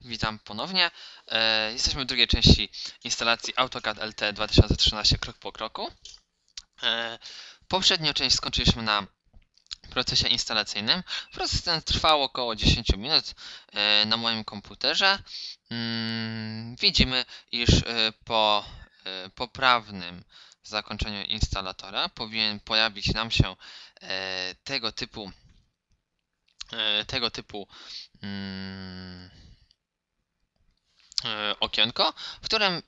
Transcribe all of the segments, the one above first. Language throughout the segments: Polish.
Witam ponownie. E, jesteśmy w drugiej części instalacji AutoCAD LT 2013 krok po kroku. E, poprzednią część skończyliśmy na procesie instalacyjnym. Proces ten trwał około 10 minut e, na moim komputerze. Mm, widzimy, iż e, po e, poprawnym zakończeniu instalatora powinien pojawić nam się e, tego typu e, tego typu mm, okienko, w którym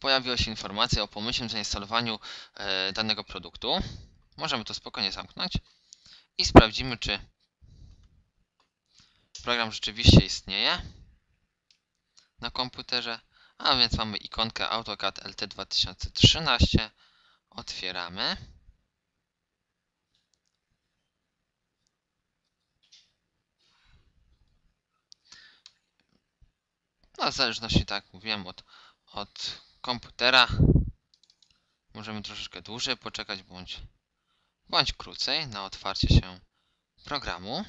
pojawiła się informacja o pomyślnym zainstalowaniu e, danego produktu. Możemy to spokojnie zamknąć i sprawdzimy, czy program rzeczywiście istnieje na komputerze. A więc mamy ikonkę AutoCAD LT 2013. Otwieramy. No, w zależności, tak mówiłem, od, od komputera możemy troszeczkę dłużej poczekać, bądź, bądź krócej na otwarcie się programu.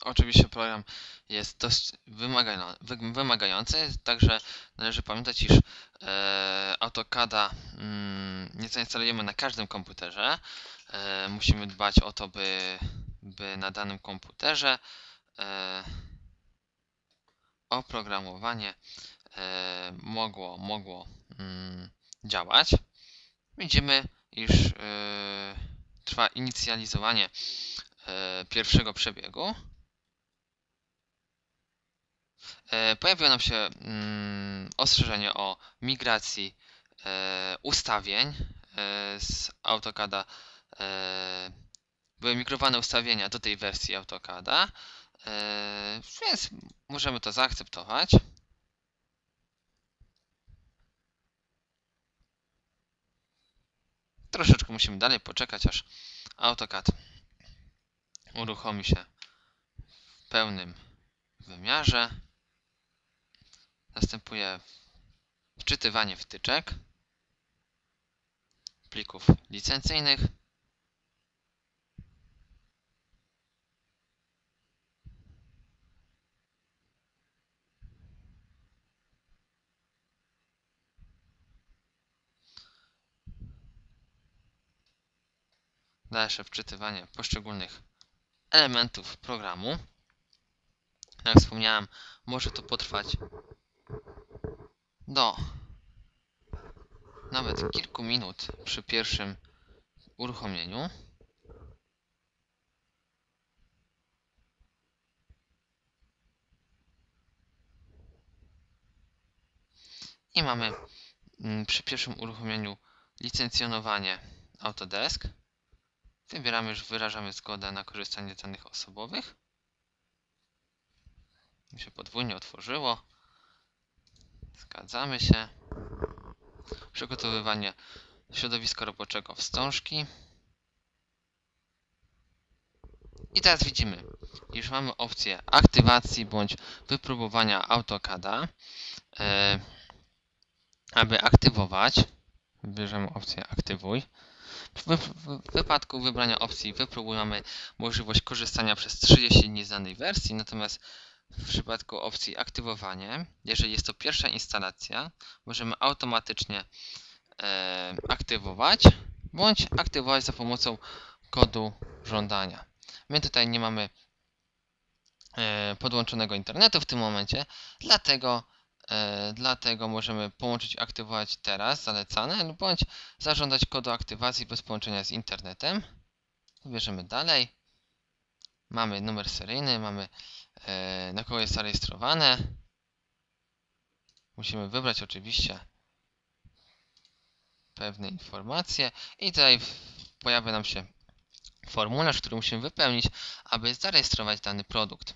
Oczywiście program jest dość wymagający, także należy pamiętać, iż e, AutoCADa mm, nie zainstalujemy na każdym komputerze. E, musimy dbać o to, by, by na danym komputerze e, oprogramowanie mogło, mogło mm, działać. Widzimy, iż trwa inicjalizowanie pierwszego przebiegu. E, Pojawiło nam się mm, ostrzeżenie o migracji e, ustawień e, z AutoCADa. E, były migrowane ustawienia do tej wersji AutoCADa, e, więc możemy to zaakceptować. Troszeczkę musimy dalej poczekać, aż AutoCAD uruchomi się w pełnym wymiarze. Następuje wczytywanie wtyczek, plików licencyjnych. Dalsze wczytywanie poszczególnych elementów programu. Jak wspomniałem, może to potrwać do nawet kilku minut przy pierwszym uruchomieniu. I mamy mm, przy pierwszym uruchomieniu licencjonowanie Autodesk. Wybieramy, że wyrażamy zgodę na korzystanie z danych osobowych. Mi się podwójnie otworzyło. Zgadzamy się. Przygotowywanie środowiska roboczego wstążki. I teraz widzimy, iż mamy opcję aktywacji bądź wypróbowania AutoCADa. E, aby aktywować, wybierzemy opcję aktywuj. W, wy- w wypadku wybrania opcji wypróbuj mamy możliwość korzystania przez 30 dni z danej wersji, natomiast w przypadku opcji aktywowanie, jeżeli jest to pierwsza instalacja, możemy automatycznie e, aktywować bądź aktywować za pomocą kodu żądania. My tutaj nie mamy e, podłączonego internetu w tym momencie, dlatego, e, dlatego możemy połączyć aktywować teraz zalecane bądź zażądać kodu aktywacji bez połączenia z internetem. Wybierzemy dalej. Mamy numer seryjny, mamy na kogo jest zarejestrowane. Musimy wybrać oczywiście pewne informacje i tutaj pojawia nam się formularz, który musimy wypełnić, aby zarejestrować dany produkt.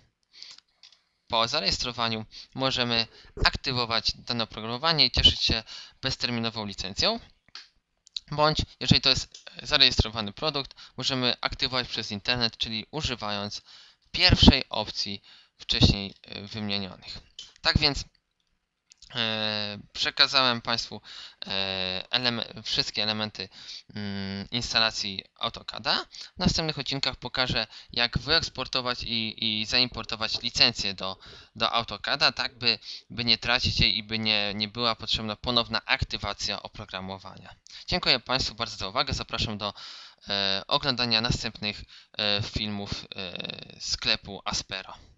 Po zarejestrowaniu możemy aktywować dane oprogramowanie i cieszyć się bezterminową licencją. Bądź, jeżeli to jest e, zarejestrowany produkt, możemy aktywować przez internet, czyli używając pierwszej opcji wcześniej e, wymienionych. Tak więc przekazałem Państwu e, wszystkie elementy mm, instalacji AutoCADa. W następnych odcinkach pokażę, jak wyeksportować i, i zaimportować licencję do, do AutoCADa, tak by, by nie tracić jej i by nie, nie była potrzebna ponowna aktywacja oprogramowania. Dziękuję Państwu bardzo za uwagę. Zapraszam do e, oglądania następnych e, filmów e, sklepu Aspero.